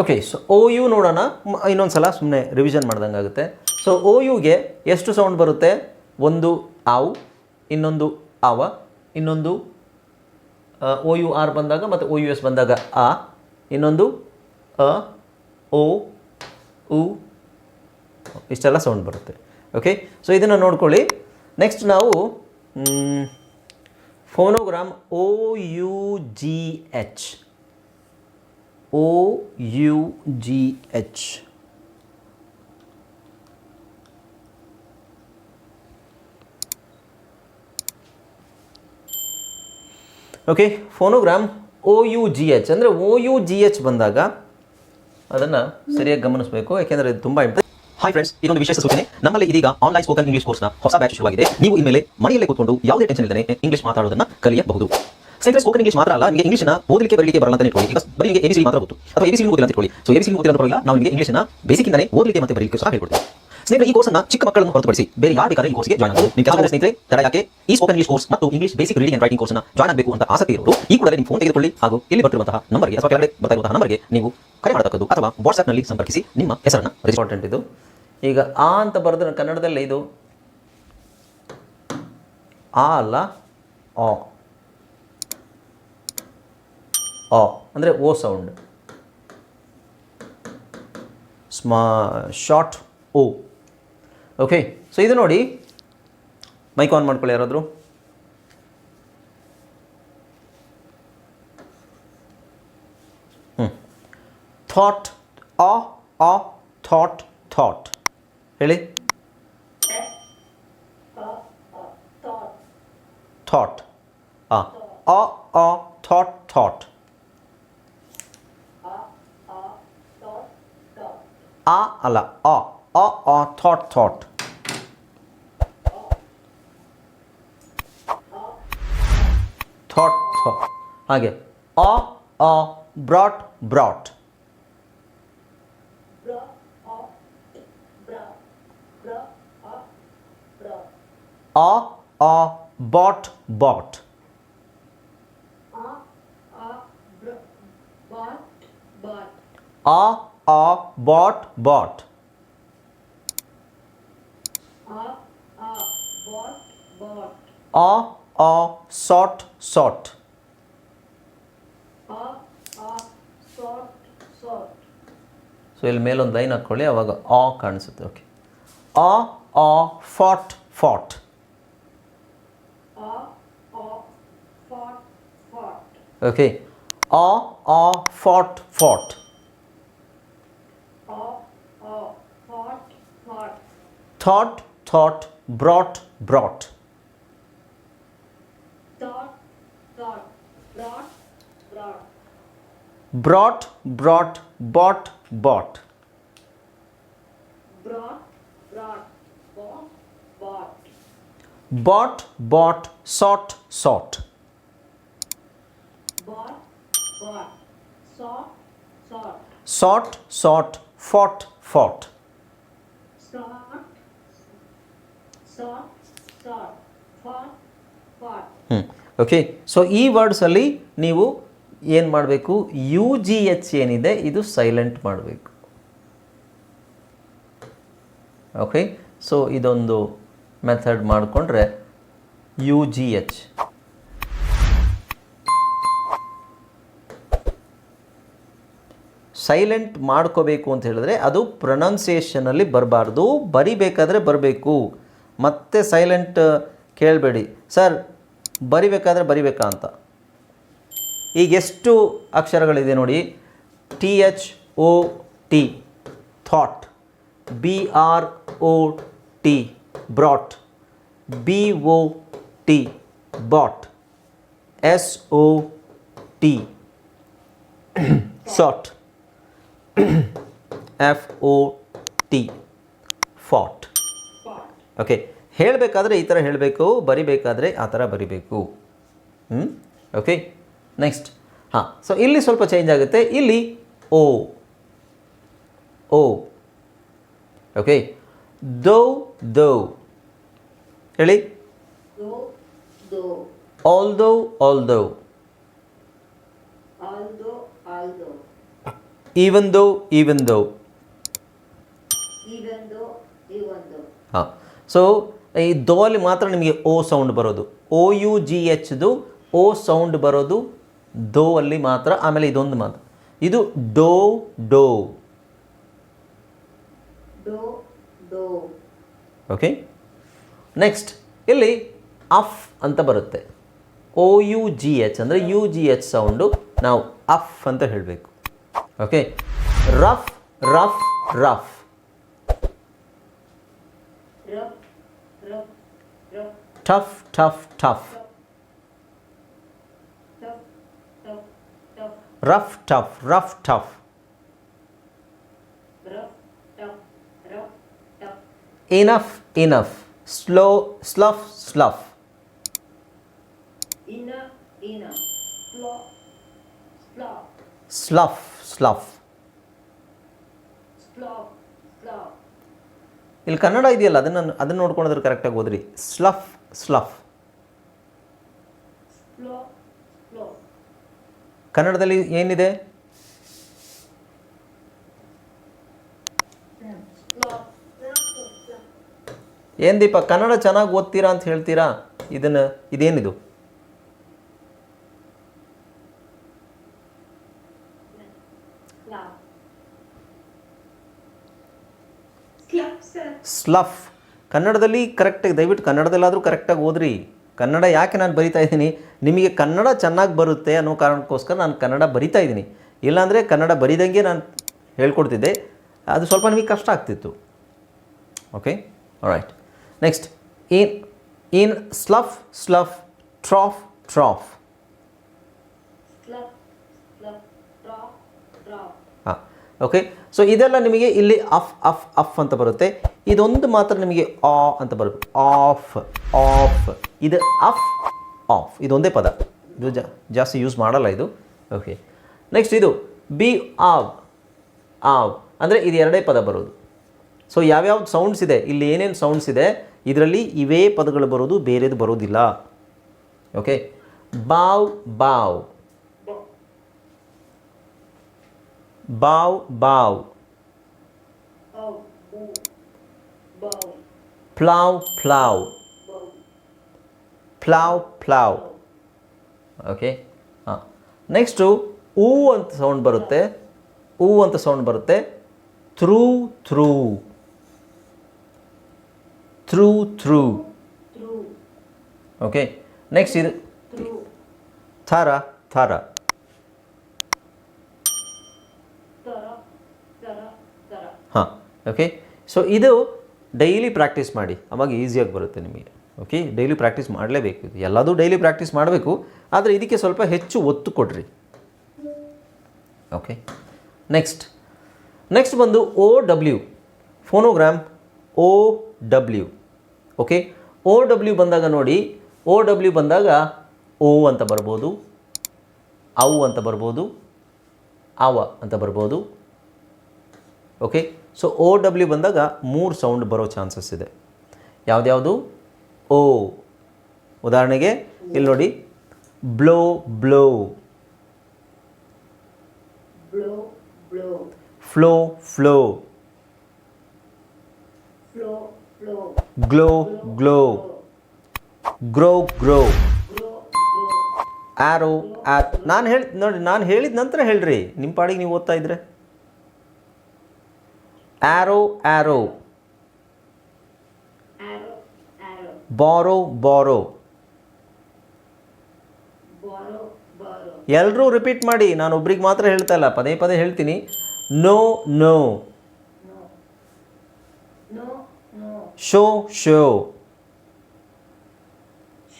Okay so O you ನೋಡೋಣ. ಇನ್ನೊಂದು ಸಲ ಸುಮ್ಮನೆ ರಿವಿಷನ್ ಮಾಡ್ದಂಗೆ ಆಗುತ್ತೆ. ಸೊ ಓ ಯುಗೆ ಎಷ್ಟು ಸೌಂಡ್ ಬರುತ್ತೆ? ಒಂದು ಆವು, ಇನ್ನೊಂದು ಆವ ಇನ್ನೊಂದು ಓ ಯು ಆರ್ ಬಂದಾಗ ಮತ್ತು ಓ ಯು ಎಸ್ ಬಂದಾಗ ಆ, ಇನ್ನೊಂದು ಅ, ಓ, ಉ, ಇಷ್ಟೆಲ್ಲ ಸೌಂಡ್ ಬರುತ್ತೆ. ಓಕೆ ಸೊ ಇದನ್ನು ನೋಡ್ಕೊಳ್ಳಿ. ನೆಕ್ಸ್ಟ್ ನಾವು phonogram O U G H ಓ U G H. Okay phonogram O U G H ಅಂದರೆ ಓ ಯು ಜಿ ಎಚ್ ಬಂದಾಗ ಅದನ್ನು ಸರಿಯಾಗಿ ಗಮನಿಸಬೇಕು, ಯಾಕೆಂದರೆ ಇದು ತುಂಬ ಇಂಪಾರ್ಟೆಂಟ್ ಹಾಯ್ ಫ್ರೆಂಡ್ಸ್ ಇದೊಂದು ವಿಶೇಷ ಸೂಚನೆ. ನಮ್ಮಲ್ಲಿ ಇದೀಗ ಆನ್ಲೈನ್ ಸ್ಪೋಕನ್ ಇಂಗ್ಲಿಷ್ ಕೋರ್ಸ್ನ ಹೊಸ ಬ್ಯಾಚ್ ಶುರುವಾಗಿದೆ. ನೀವು ಇನ್ಮೇಲೆ ಮನೆಯಲ್ಲೇ ಕೂತ್ಕೊಂಡು ಯಾವುದೇ ಟೆನ್ಷನ್ ಇಲ್ಲದೆ ಇಂಗ್ಲಿಷ್ ಮಾತಾಡೋದನ್ನ ಕಲಿಯಬಹುದು. ಸ್ನೇಹಿತರೆ ಸ್ಪೋಕನ್ ಇಂಗ್ಲಿಷ್ ಮಾತ್ರ ಅಲ್ಲ, ನಿಮಗೆ ಇಂಗ್ಲಿಷ್ನ ಓದಲಿಕ್ಕೆ, ಬರಲಿಕ್ಕೆ ಬರಲ್ಲ ಅಂತ ಇಟ್ಕೊಳ್ಳಿ. ಈಗ ಬರೀ ನಿಮಗೆ ಎಬಿಸಿ ಮಾತ್ರ ಗೊತ್ತು. ಅಥವಾ ಎಬಿಸಿ ಓದಿಲ್ಲ ಅಂತ ಇಟ್ಕೊಳ್ಳಿ. ಸೊ ಎಬಿಸಿ ಓದಿಲ್ಲ ಪರವಾಗಿಲ್ಲ ನಾವು ನಿಮಗೆ ಇಂಗ್ಲಿಷ್ನ ಬೇಸಿಕ್ಕಿಂದಲೇ ಓದಲಿಕ್ಕೆ ಮತ್ತೆ ಬರಲಿಕ್ಕೆ ಸಹ ಹೇಳ್ಕೊಡ್ತೀವಿ. ಸ್ನೇಹಿತರೆ, ಈ ಕೋರ್ಸ್ನ ಚಿಕ್ಕ ಮಕ್ಕಳನ್ನು ಹೊರತುಪಡಿಸಿ ಬೇರೆ ಯಾರು ಬೇಕಾದ್ರೆ ಈ ಕೋರ್ಸ್ಗೆ ಜಾಯ್ನ್ ಆಗಬಹುದು ನಿಮ್ಮ ಕೆಲವು ಸ್ನೇಹಿತರೆ, ತಡ ಯಾಕೆ? ಈ ಸ್ಪೋಕನ್ ಇಂಗ್ಲಿಷ್ ಕೋರ್ಸ್ ಮತ್ತು English basic reading and writing ಕೋರ್ಸ್ನ ಜಾಯ್ನ್ ಆಗಬೇಕು ಅಂತ ಆಸಕ್ತಿ ಇರೋರು, ಈ ಕೂಡಲೇ ನಿಮ್ಮ ಫೋನ್ ತೆಗೆದುಕೊಳ್ಳಿ. ಹಾಗೂ ಇಲ್ಲಿ ಬರ್ತಿರುವಂತಹ ನಂಬರ್ಗೆ ಅಥವಾ ಕೆಳಗಡೆ ಬರ್ತಾ ಇರುವಂತಹ ನಂಬರ್ಗೆ ನೀವು ಕರೆ ಮಾಡತಕ್ಕದ್ದು ಅಥವಾ ವಾಟ್ಸ್ಆಪ್ನಲ್ಲಿ ಸಂಪರ್ಕಿಸಿ ನಿಮ್ಮ ಹೆಸರನ್ನು ಇಂಪಾರ್ಟೆಂಟ್ ಇದು. ಈಗ ಆ ಅಂತ ಬರೆದ್ರೆ ಕನ್ನಡದಲ್ಲಿ ಇದು. ಆ ಅಲ್ಲ, ಆ. ಆ, ಅಂದರೆ ಓ ಸೌಂಡ್. ಸ್ಮಾ, ಶಾರ್ಟ್ ಓ. ಓಕೆ ಸೊ ಇದು ನೋಡಿ ಮೈಕ್ ಆನ್ ಮಾಡ್ಕೊಳ್ಳಿ ಯಾರಾದರೂ. ಹ್ಞೂ ಥಾಟ್ ಆ ಆ ಥಾಟ್ ಥಾಟ್ ಹೇಳಿ. ಥಾಟ್ ಆ ಆ ಅ ಥಾಟ್ ಥಾಟ್ ಆ ಅಲ್ಲ ಆ ಆ ಆ ಥಾಟ್ ಥಾಟ್ ಥಾಟ್ ಥಾಟ್ ಹಾಗೆ ಆ ಆ ಬ್ರಾಟ್ ಬ್ರಾಟ್ ಆ ಆ ಬಾಟ್ ಬಾಟ್ ಆ ಆ ಬಾಟ್ ಬಾಟ್ ಆ ಆ ಶಾರ್ಟ್ ಸಾಟ್ ಸೊ ಇಲ್ಲಿ ಮೇಲೊಂದು ಲೈನ್ ಹಾಕ್ಕೊಳ್ಳಿ ಅವಾಗ ಆ ಕಾಣಿಸುತ್ತೆ ಓಕೆ ಆ ಆ ಫಾಟ್ ಫಾಟ್ ಓಕೆ ಆ ಆ fought fought thought, thought, brought, brought. Brought, brought. Brought, brought, bought, bought. Brought, brought, bought, bought. Bought, bought, sought, sought. Bought, bought, sought, sought. Sought, sought, fought, fought. ಹ್ಞೂ okay so ಈ ವರ್ಡ್ಸಲ್ಲಿ ನೀವು ಏನು ಮಾಡಬೇಕು? You G H ಏನಿದೆ, ಇದು silent ಮಾಡಬೇಕು. Okay so ಇದೊಂದು ಮೆಥಡ್ ಮಾಡಿಕೊಂಡ್ರೆ ಯು ಜಿ ಎಚ್ ಸೈಲೆಂಟ್ ಮಾಡ್ಕೋಬೇಕು ಅಂತ ಹೇಳಿದ್ರೆ ಅದು ಪ್ರೊನೌನ್ಸಿಯೇಷನಲ್ಲಿ ಬರಬಾರ್ದು. ಬರಿಬೇಕಾದ್ರೆ ಬರಬೇಕು. ಮತ್ತೆ ಸೈಲೆಂಟ್ ಕೇಳಬೇಡಿ. ಸರ್ ಬರಿಬೇಕಾದ್ರೆ ಬರಿಬೇಕಾ ಅಂತ. ಈಗ ಎಷ್ಟು ಅಕ್ಷರಗಳಿದೆ ನೋಡಿ. T H O T thought B R O T brought B O T bought S O T sought F O T fought okay ಹೇಳಬೇಕಾದ್ರೆ ಈ ಥರ ಹೇಳಬೇಕು ಬರಿಬೇಕಾದ್ರೆ ಆ ಥರ ಬರಿಬೇಕು. ಹ್ಞೂ ಓಕೆ ನೆಕ್ಸ್ಟ್ ಹಾಂ ಸೊ ಇಲ್ಲಿ ಸ್ವಲ್ಪ ಚೇಂಜ್ ಆಗುತ್ತೆ. ಇಲ್ಲಿ ಓ ಓ. ಓಕೆ ದೋ ದೋ. ಹೇಳಿ. ಆಲ್ ದೋ. ಆಲ್ ದೋ ಈವನ್ ದೋ ಈವನ್ ದೋ. ಹಾಂ ಸೊ ಈ ದೋಲಿ ಅಲ್ಲಿ ಮಾತ್ರ ನಿಮಗೆ ಓ ಸೌಂಡ್ ಬರೋದು. ಓ ಯು ಜಿ ಎಚ್ದು ಓ ಸೌಂಡ್ ಬರೋದು ದೋ ಅಲ್ಲಿ ಮಾತ್ರ ಆಮೇಲೆ ಇದೊಂದು ಮಾತ್ರ. ಇದು ಡೋ ಡೋ. ಓಕೆ ನೆಕ್ಸ್ಟ್ ಇಲ್ಲಿ ಅಫ್ ಅಂತ ಬರುತ್ತೆ. ಓ ಯು ಜಿ ಎಚ್ ಅಂದರೆ ಯು ಜಿ ಎಚ್ ಸೌಂಡು ನಾವು ಅಫ್ ಅಂತ ಹೇಳಬೇಕು. Okay rough rough rough tough tough tough rough tough rough tough enough enough slow slough slough slough slough. ಇಲ್ಲಿ ಕನ್ನಡ ಇದೆಯಲ್ಲ, ಅದನ್ನು ಅದನ್ನು ನೋಡ್ಕೊಂಡ್ರೆ ಕರೆಕ್ಟಾಗಿ ಓದ್ರಿ. ಸ್ಲಫ್ ಸ್ಲಫ್. ಕನ್ನಡದಲ್ಲಿ ಏನಿದೆ? ಏನ್ ದೀಪ ಕನ್ನಡ ಚೆನ್ನಾಗಿ ಓದ್ತೀರಾ ಅಂತ ಹೇಳ್ತೀರಾ? ಇದನ್ನ ಇದೇನಿದು. ಸ್ಲಫ್ ಕನ್ನಡದಲ್ಲಿ ಕರೆಕ್ಟಾಗಿ ದಯವಿಟ್ಟು ಕನ್ನಡದಲ್ಲಾದರೂ ಕರೆಕ್ಟಾಗಿ ಓದ್ರಿ. ಕನ್ನಡ ಯಾಕೆ ನಾನು ಬರಿತಾ ಇದ್ದೀನಿ? ನಿಮಗೆ ಕನ್ನಡ ಚೆನ್ನಾಗಿ ಬರುತ್ತೆ ಅನ್ನೋ ಕಾರಣಕ್ಕೋಸ್ಕರ ನಾನು ಕನ್ನಡ ಬರಿತಾ ಇದ್ದೀನಿ. ಇಲ್ಲಾಂದರೆ ಕನ್ನಡ ಬರಿದಂಗೆ ನಾನು ಹೇಳ್ಕೊಡ್ತಿದ್ದೆ. ಅದು ಸ್ವಲ್ಪ ನಿಮಗೆ ಕಷ್ಟ ಆಗ್ತಿತ್ತು. Okay right next in in slough slough trough trough okay so ಇದೆಲ್ಲ ನಿಮಗೆ ಇಲ್ಲಿ ಅಫ್ ಅಫ್ ಅಫ್ ಅಂತ ಬರುತ್ತೆ. ಇದೊಂದು ಮಾತ್ರ ನಿಮಗೆ ಆ ಅಂತ ಬರುತ್ತೆ. Off off. ಇದು ಅಫ್, ಆಫ್. ಇದೊಂದೇ ಪದ. ಇದು ಜಾಸ್ತಿ ಯೂಸ್ ಮಾಡಲ್ಲ ಇದು. ಓಕೆ ನೆಕ್ಸ್ಟ್ ಇದು ಬಿ, ಆವ್ ಆವ್. ಅಂದರೆ ಇದು ಎರಡೇ ಪದ ಬರೋದು. ಸೊ ಯಾವ್ಯಾವ ಸೌಂಡ್ಸ್ ಇದೆ, ಇಲ್ಲಿ ಏನೇನು ಸೌಂಡ್ಸ್ ಇದೆ, ಇದರಲ್ಲಿ ಇವೇ ಪದಗಳು ಬರೋದು, ಬೇರೆದು ಬರೋದಿಲ್ಲ. Okay bow bow. Bow bough Oh, boo, bow, plough plough bow. Plough plough okay ಹಾಂ. ನೆಕ್ಸ್ಟು ಊ ಅಂತ ಸೌಂಡ್ ಬರುತ್ತೆ. ಊ ಅಂತ ಸೌಂಡ್ ಬರುತ್ತೆ. Through through through through True, okay next ಇದು true. ಥರ ಥರ ಓಕೆ ಸೊ ಇದು ಡೈಲಿ ಪ್ರಾಕ್ಟೀಸ್ ಮಾಡಿ. ಅವಾಗ ಈಸಿಯಾಗಿ ಬರುತ್ತೆ ನಿಮಗೆ. ಓಕೆ ಡೈಲಿ ಪ್ರಾಕ್ಟೀಸ್ ಮಾಡಲೇಬೇಕು ಇದು. ಎಲ್ಲದೂ ಡೈಲಿ ಪ್ರಾಕ್ಟೀಸ್ ಮಾಡಬೇಕು, ಆದರೆ ಇದಕ್ಕೆ ಸ್ವಲ್ಪ ಹೆಚ್ಚು ಒತ್ತು ಕೊಡ್ರಿ. ಓಕೆ ನೆಕ್ಸ್ಟ್ ನೆಕ್ಸ್ಟ್ ಬಂದು O W phonogram O W okay O W ಬಂದಾಗ ನೋಡಿ ಓ ಡಬ್ಲ್ಯೂ ಬಂದಾಗ ಓ ಅಂತ ಬರ್ಬೋದು, ಅವು ಅಂತ ಬರ್ಬೋದು, ಅವ ಅಂತ ಬರ್ಬೋದು. ಓಕೆ ಸೊ ಓ ಡಬ್ಲ್ಯೂ ಬಂದಾಗ ಮೂರು ಸೌಂಡ್ ಬರೋ ಚಾನ್ಸಸ್ ಇದೆ. ಯಾವುದ್ಯಾವುದು? ಓ ಉದಾಹರಣೆಗೆ ಇಲ್ಲಿ ನೋಡಿ. Blow blow. Flow flow. Glow glow grow grow arrow R ನಾನು ಹೇಳಿ ನೋಡಿ ನಾನು ಹೇಳಿದ ನಂತರ ಹೇಳ್ರಿ. ನಿಮ್ಮ ಪಾಡಿಗೆ ನೀವು ಓದ್ತಾ ಇದ್ರೆ. Arrow, arrow. ಬಾರೋ ಬಾರೋ Borrow, borrow. ಎಲ್ಲರೂ ರಿಪೀಟ್ ಮಾಡಿ ನಾನು ಒಬ್ರಿಗೆ ಮಾತ್ರ ಹೇಳ್ತಾ ಇಲ್ಲ ಪದೇ ಪದೇ ಹೇಳ್ತೀನಿ no no No. No, no. Show show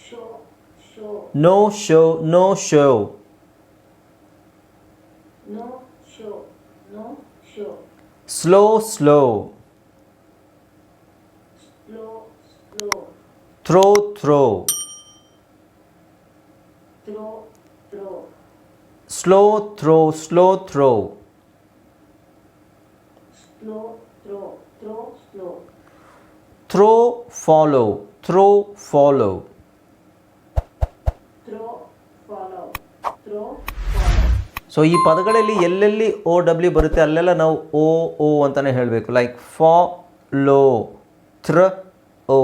Show, show. No show no show slow slow Slow, slow. Throw throw Throw, throw. Slow throw slow throw Slow, so ಈ ಪದಗಳಲ್ಲಿ ಎಲ್ಲೆಲ್ಲಿ ಓ ಡಬ್ಲ್ಯೂ ಬರುತ್ತೆ, ಅಲ್ಲೆಲ್ಲ ನಾವು ಓ ಓ ಅಂತಲೇ ಹೇಳಬೇಕು. ಲೈಕ್ ಫಾ ಲೋ ಥ್ರ ಓ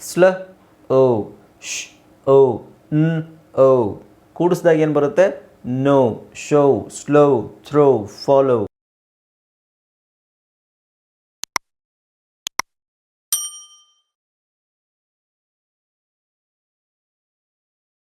ಸ್ಲ ಓ ಶ್ ಓ ನ್ ಓ ಕೂಡಿಸಿದಾಗ ಏನು ಬರುತ್ತೆ? No show slow throw follow